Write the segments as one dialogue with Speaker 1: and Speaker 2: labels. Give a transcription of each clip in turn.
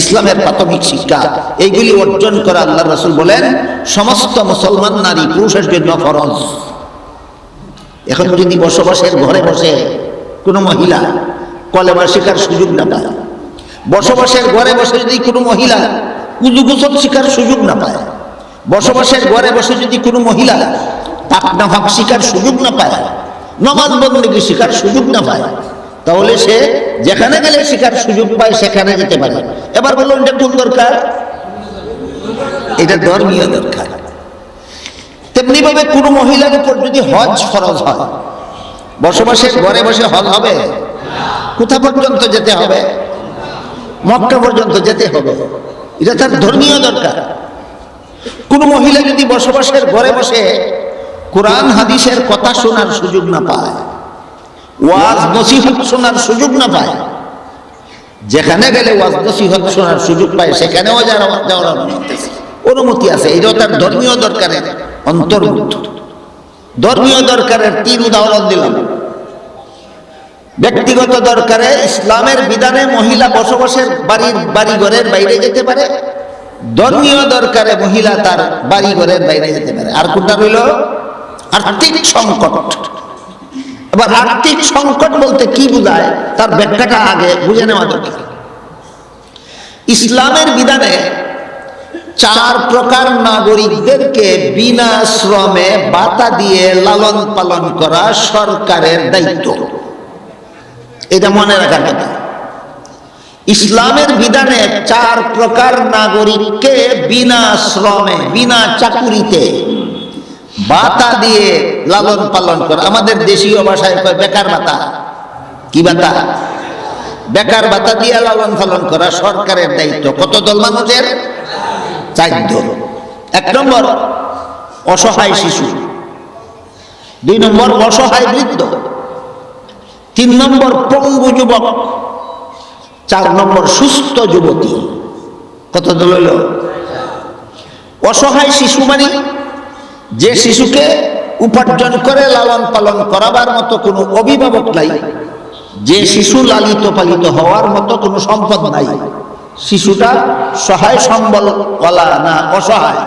Speaker 1: ইসলামের প্রাথমিক শিক্ষা। এইগুলি অর্জন করা আল্লাহ রসুল বলেন, সমস্ত মুসলমান নারী পুরুষের জন্য ফরজ। এখন যদি বসবাসের ঘরে বসে কোনো মহিলা কলেমা শেখার সুযোগ না পায়, বসবাসের ঘরে বসে যদি কোনো মহিলা গোসল শিকার সুযোগ না পায়, বসবাসের ঘরে বসে যদি কোনো মহিলা পাকনা ভাব শিকার সুযোগ না পায়, নমাজ বন্দী শিকার সুযোগ না পায় তাহলে সে যেখানে গেলে শিকার সুযোগ পায়, সেখানে যেতে পারে। এবার বলুন এটা কোন দরকার? এটা ধর্মীয় দরকার। তেমনি ভাবে কোনো মহিলার উপর যদি হজ ফরজ হয়, বসবাসের ঘরে বসে হজ হবে? কোথা পর্যন্ত যেতে হবে? মক্কা পর্যন্ত যেতে হবে। এটা তার ধর্মীয় দরকার। কোনো মহিলা যদি বসবাসের ঘরে বসে কোরআন, হাদিসের কথা শোনার সুযোগ না পায় ওয়াজ নসিহত শোনার সুযোগ না পায়। যেখানে গেলে ওয়াজ নসিহত শোনার সুযোগ পায়, সেখানেও যারা যাওয়ার। অনুমতি আছে। এটাও তার ধর্মীয় দরকারের অন্তর্ভুক্ত। ধর্মীয় দরকারের তিন উদাহরণ দিলাম। ব্যক্তিগত দরকারে ইসলামের বিধানে মহিলা বসবাসের বাড়ির বাড়ি ঘরের বাইরে যেতে পারে। ধর্মীয় দরকারে মহিলা তার বাড়ি ঘরের বাইরে যেতে পারে। আর কোনটা রইল আর্থিক সংকট। এবার আর্থিক সংকট বলতে কি বোঝায়? তার ব্যাখ্যাটা আগে বুঝে নেওয়া দরকার। ইসলামের বিধানে চার প্রকার নাগরিকদেরকে বিনা শ্রমে বাতা দিয়ে লালন পালন করা সরকারের দায়িত্ব। এটা মনে রাখার কথা। ইসলামের বিধানে চার প্রকার নাগরিককে বিনা শ্রমে, বিনা চাকুরিতে বাতা দিয়ে লালন পালন করা। আমাদের দেশীয় ভাষায় বেকার বাতা। কি বাতা? বেকার বাতা দিয়ে লালন পালন করা সরকারের দায়িত্ব। কত দল মানুষের? চার দল। এক নম্বর, অসহায় শিশু। দুই নম্বর, অসহায় বৃদ্ধ। তিন নম্বর, পঙ্গু যুবক। চার নম্বর, সুস্থ যুবতী। কত দল হইল? অসহায় শিশু মানে যে শিশুকে উপার্জন করে, লালন পালন করাবার মতো কোনো অভিভাবক নাই। যে শিশু লালিত পালিত হওয়ার মতো কোনো সম্পদ নাই। শিশুটা সহায় সম্বলওয়ালা না অসহায়?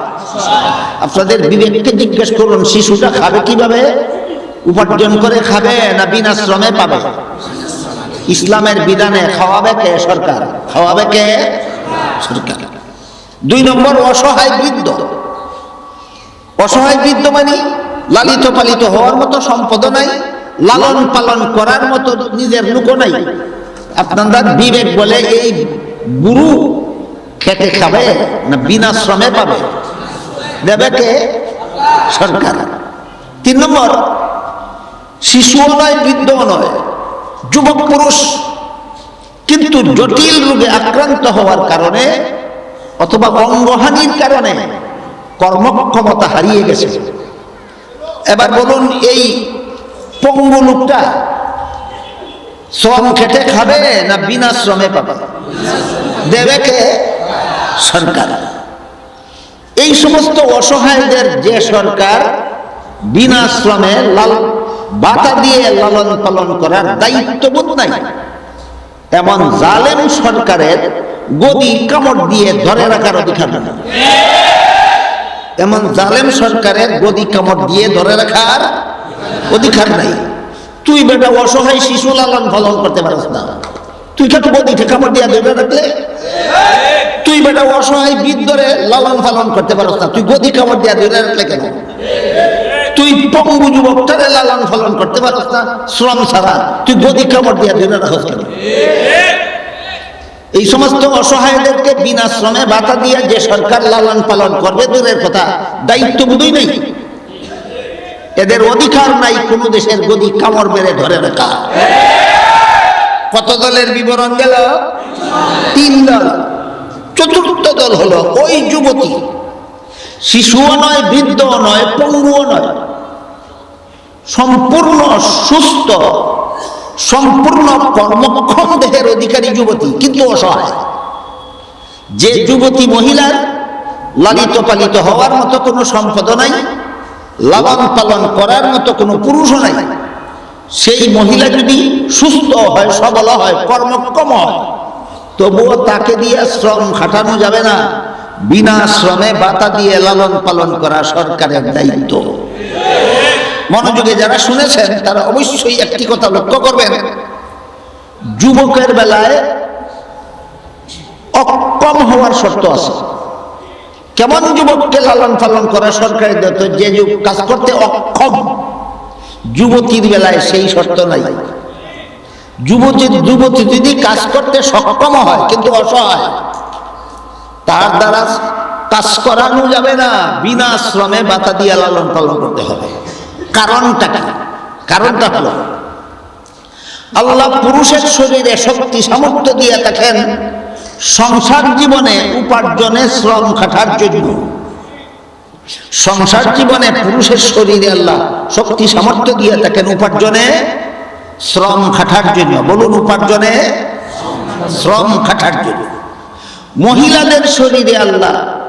Speaker 1: আপনাদের বিবেককে জিজ্ঞেস করুন, শিশুটা খাবে কীভাবে? উপার্জন করে খাবে না বিনা শ্রমে পাবে? ইসলামের বিধানে খাওয়াবে কে সরকার? খাওয়াবে কে? সরকার। দুই নম্বর, অসহায় বৃদ্ধ। অসহায় বৃদ্ধ মানে লালিত পালিত হওয়ার মতো সম্পদ নাই, লালন পালন করার মতো নিজের লোক নাই। আপনার বিবেক বলে এই গুরু খেতে খাবে না বিনা শ্রমে পাবে? দেবে কে সরকার। তিন নম্বর, শিশুও নয়, বৃদ্ধও নয়, যুবক পুরুষ কিন্তু জটিল রোগে আক্রান্ত হওয়ার কারণে অথবা অঙ্গহানির কারণে কর্মক্ষমতা হারিয়ে গেছে। এবার বলুন, এই পঙ্গু লোকটা শ্রম খেটে খাবে না বিনা শ্রমে পাবে? দেবে কে? সরকার। এই সমস্ত অসহায়দের যে সরকার বিনা শ্রমে লাল বাতা দিয়ে লালন পালন করার দায়িত্ববোধ নাই, এমন জালেম সরকারের গদি কামড় দিয়ে ধরে রাখার অধিকার নেই। এমন জালেম সরকারের গদি কামড় দিয়ে ধরে রাখার অধিকার নাই। তুই বেটা অসহায় শিশু লালন পালন করতে পারিস না। তুই কেন গদিতে কামড় দিয়ে ধরে রাখলে? তুই বেটা অসহায় বৃদ্ধরে লালন পালন করতে পারিস না। তুই গদি কামড় দিয়ে ধরে রাখলে কেন? তুই পঙ্গু যুবকটারে লালন পালন করতে পারিস না। শ্রম ছাড়া তুই গদি কামড় দিয়ে ধরে রাখস কেন? এই সমস্ত অসহায়দেরকে বিনা শ্রমে বাধা দিয়ে যে সরকার লালন পালন করবে, দূরের কথা দায়িত্ব বুধই নেই। এদের অধিকার নাই, কোন দেশের গদি কামড় মেরে ধরে রাখা। কত দলের বিবরণ গেল? তিন দল। চতুর্থ দল হলো ওই যুবতী। শিশুও নয়, বৃদ্ধও নয় পঙ্গুও নয়। সম্পূর্ণ সুস্থ। সম্পূর্ণ কর্মক্ষম দেহের অধিকারী যুবতী, কিন্তু অসহায়। যে যুবতী মহিলার লালিত পালিত হওয়ার মতো কোনো সম্পদ নাই, লালন পালন করার মতো কোনো পুরুষও নাই, সেই মহিলা যদি সুস্থ হয়, সবল হয়, কর্মক্ষম হয়, তবুও তাকে দিয়ে শ্রম খাটানো যাবে না। বিনা শ্রমে বাতা দিয়ে লালন পালন করা সরকারের দায়িত্ব। মনোযোগে যারা শুনেছেন, তারা অবশ্যই একটি কথা লক্ষ্য করবেন। যুবকের বেলায় অক্ষম হওয়ার শর্ত আছে। কেমন যুবককে লালন পালন করা সরকারের দায়িত্ব যে যুগ কাজ করতে অক্ষম, যুবতীর বেলায় সেই শর্ত নাই। যুবতী যুবতী যদি কাজ করতে সক্ষম হয়, কিন্তু অসহায়, তার দ্বারা কাজ করানো যাবে না। বিনা শ্রমে বাতা দিয়ে লালন পালন করতে হবে। কারণটা কি? কারণটা হলো, আল্লাহ পুরুষের শরীরে শক্তি সামর্থ্য দিয়ে থাকেন সংসার জীবনে উপার্জনে শ্রম খাটার জন্য। সংসার জীবনে পুরুষের শরীরে আল্লাহ শক্তি সামর্থ্য দিয়ে থাকেন উপার্জনে শ্রম খাটার জন্য। বলুন, উপার্জনে শ্রম খাটার জন্য। মহিলাদের শরীরে আল্লাহ